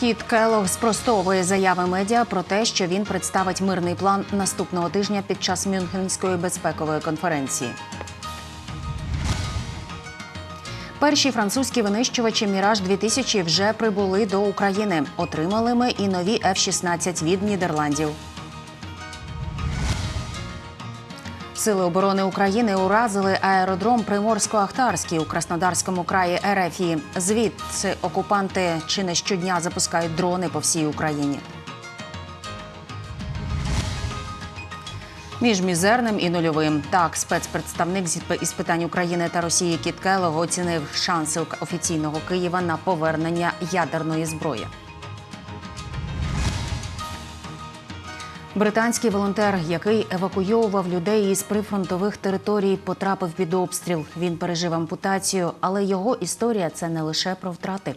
Кіт Келлог спростовує заяви медіа про те, що він представить мирний план наступного тижня під час Мюнхенської безпекової конференції. Перші французькі винищувачі Міраж 2000 вже прибули до України. Отримали ми і нові F-16 від Нідерландів. Сили оборони України уразили аеродром Приморсько-Ахтарський у Краснодарському краї РФ. Звідси окупанти чи не щодня запускають дрони по всій Україні. Між мізерним і нульовим так спецпредставник із питань України та Росії Кіт Келлог оцінив шанси офіційного Києва на повернення ядерної зброї. Британський волонтер, який евакуйовував людей із прифронтових територій, потрапив під обстріл. Він пережив ампутацію, але його історія це не лише про втрати.